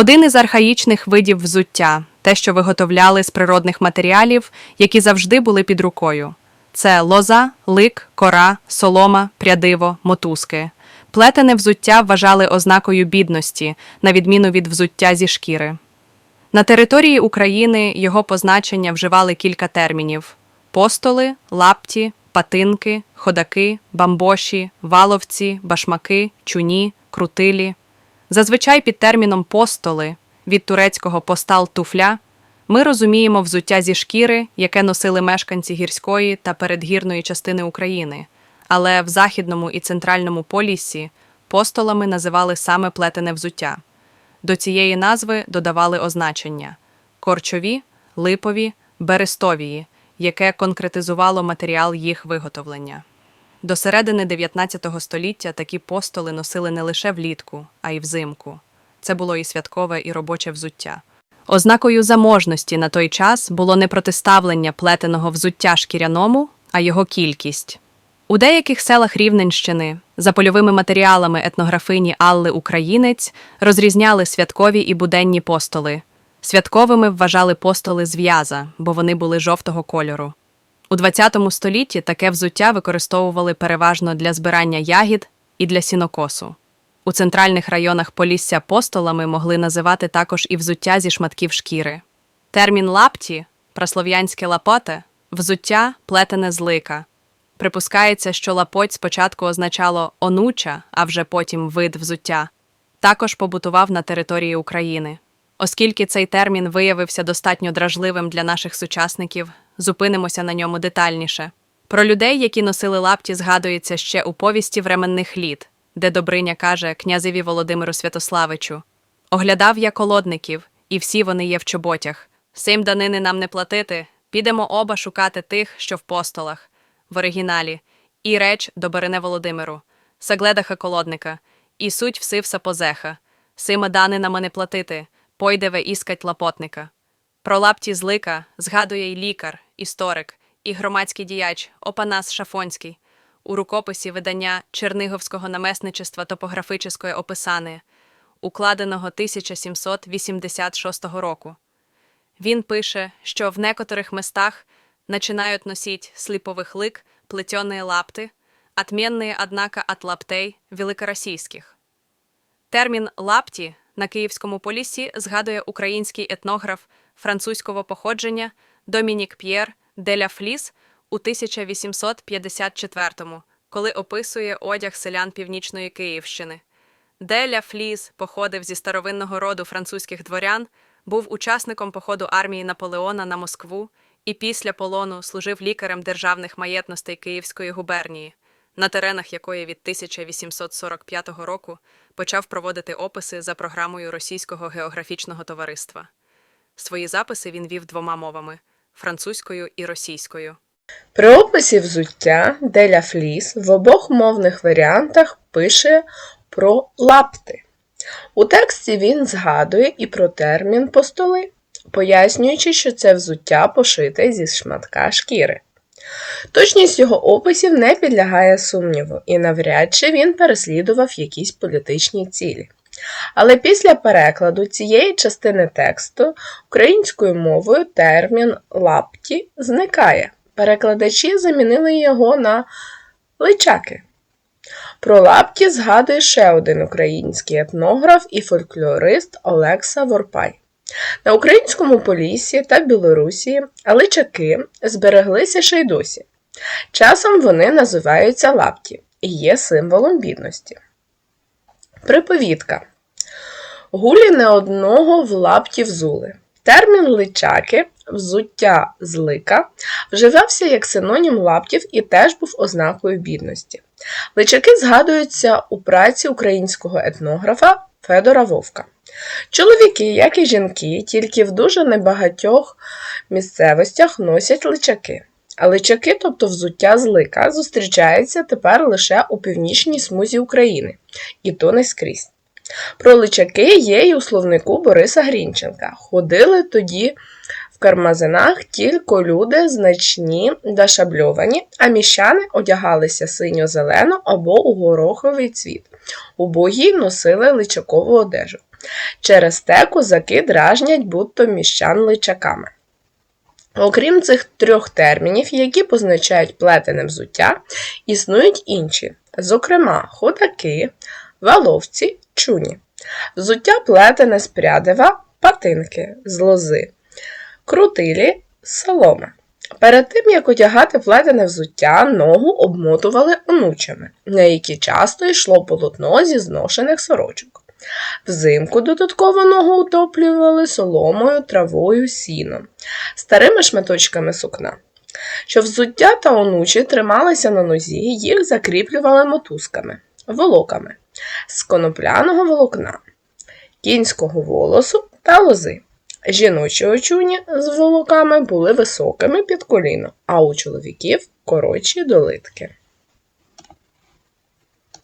Один із архаїчних видів взуття те, що виготовляли з природних матеріалів, які завжди були під рукою. Це лоза, лик, кора, солома, прядиво, мотузки. Плетене взуття вважали ознакою бідності, на відміну від взуття зі шкіри. На території України його позначення вживали кілька термінів: постоли, лапті, патинки, ходаки, бамбоші, валовці, башмаки, чуні, крутилі. Зазвичай під терміном постоли від турецького постал туфля ми розуміємо взуття зі шкіри, яке носили мешканці гірської та передгірної частини України, але в західному і центральному поліссі постолами називали саме плетене взуття. До цієї назви додавали означення корчові, липові, берестовії, яке конкретизувало матеріал їх виготовлення. До середини 19 століття такі постоли носили не лише влітку, а й взимку. Це було і святкове, і робоче взуття. Ознакою заможності на той час було не протиставлення плетеного взуття шкіряному, а його кількість. У деяких селах Рівненщини за польовими матеріалами етнографині Алли Українець розрізняли святкові і буденні постоли. Святковими вважали постоли з в'яза, бо вони були жовтого кольору. У ХХ столітті таке взуття використовували переважно для збирання ягід і для сінокосу. У центральних районах Полісся постолами могли називати також і взуття зі шматків шкіри. Термін лапті, праслов'янське лапоте, взуття плетене з лика. Припускається, що лапоть спочатку означало онуча, а вже потім вид взуття. Також побутував на території України. Оскільки цей термін виявився достатньо дражливим для наших сучасників, зупинимося на ньому детальніше. Про людей, які носили лапті, згадується ще у повісті временних літ, де Добриня каже князеві Володимиру Святославичу: Оглядав я колодників, і всі вони є в чоботях. Сим данини нам не платити, підемо оба шукати тих, що в постолах. В оригіналі і реч до Берене Володимиру, Сагледаха колодника, і суть всивса позеха, сима дани на мене платити, пойдеве іскать лапотника. Про лапті злика згадує й лікар, історик, і громадський діяч Опанас Шафонський у рукописі видання Черниговського намесничества топографічної описани, укладеного 1786 року. Він пише, що в некоторих местах начинают носить слиповых лык, плетеные лапты, отменные, однако, от лаптей великоросійських. Термін лапті на Київському полісі згадує український етнограф французького походження Домінік П'єр Деля Фліс у 1854-му, коли описує одяг селян північної Київщини. Деля Фліс походив зі старовинного роду французьких дворян, був учасником походу армії Наполеона на Москву і після полону служив лікарем державних маєтностей Київської губернії, на теренах якої від 1845 року почав проводити описи за програмою Російського географічного товариства. Свої записи він вів двома мовами французькою і російською. При описі взуття Деля Фліс в обох мовних варіантах пише про лапти. У тексті він згадує і про термін постоли, пояснюючи, що це взуття пошите зі шматка шкіри. Точність його описів не підлягає сумніву, і навряд чи він переслідував якісь політичні цілі. Але після перекладу цієї частини тексту українською мовою термін лапті зникає. Перекладачі замінили його на личаки. Про лапті згадує ще один український етнограф і фольклорист Олекса Ворпай. На українському Поліссі та Білорусі личаки збереглися ще й досі. Часом вони називаються лапті і є символом бідності. Приповідка. Гулі не одного в лапті взули. Термін личаки, взуття з лика, вживався як синонім лаптів і теж був ознакою бідності. Личаки згадуються у праці українського етнографа Федора Вовка. Чоловіки, як і жінки, тільки в дуже небагатьох місцевостях носять личаки. А личаки, тобто взуття з лика, зустрічаються тепер лише у північній смузі України, і то не скрізь. Про личаки є й у словнику Бориса Грінченка. Ходили тоді в кармазинах тільки люди значні та шабльовані, а міщани одягалися синьо-зелено або у гороховий цвіт. Убогі носили личакову одежу. Через те козаки дражнять будто міщан личаками. Окрім цих трьох термінів, які позначають плетене взуття, існують інші, зокрема, ходаки, валовці, чуні. Взуття плетене з прядива, патинки з лози, крутилі, соломи. Перед тим, як одягати плетене взуття, ногу обмотували онучами, на які часто йшло полотно зі зношених сорочок. Взимку додатково ногу утоплювали соломою, травою, сіном, старими шматочками сукна. Щоб взуття та онучі трималися на нозі, їх закріплювали мотузками, волоками з конопляного волокна, кінського волосу та лози. Жіночі очуні з волоками були високими під коліно, а у чоловіків коротші до литки.